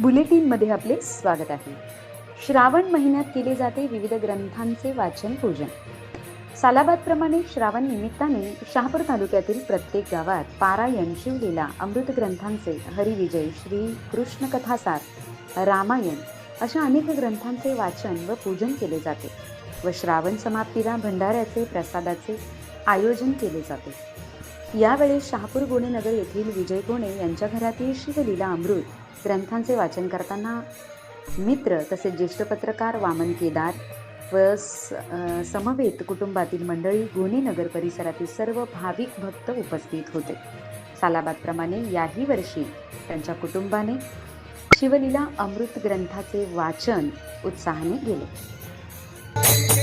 बुलेटिनमध्ये आपले स्वागत आहे. श्रावण महिन्यात केले जाते विविध ग्रंथांचे वाचन पूजन. सालाबादप्रमाणे श्रावण निमित्ताने शहापूर तालुक्यातील प्रत्येक गावात पारायण शिवलीला अमृत ग्रंथांचे हरिविजय श्री कृष्ण कथासार रामायण अशा अनेक ग्रंथांचे वाचन व पूजन केले जाते व श्रावण समाप्तीला भंडाऱ्याचे प्रसादाचे आयोजन केले जाते. यावेळी शहापूर गोणेनगर येथील विजय गोणे यांच्या घरातील शिवलीला अमृत ग्रंथांचे वाचन करताना मित्र तसेच ज्येष्ठ पत्रकार वामन केदार व स समवेत कुटुंबातील मंडळी गोणेनगर परिसरातील सर्व भाविक भक्त उपस्थित होते. सालाबादप्रमाणे याही वर्षी त्यांच्या कुटुंबाने शिवलीला अमृत ग्रंथाचे वाचन उत्साहाने केले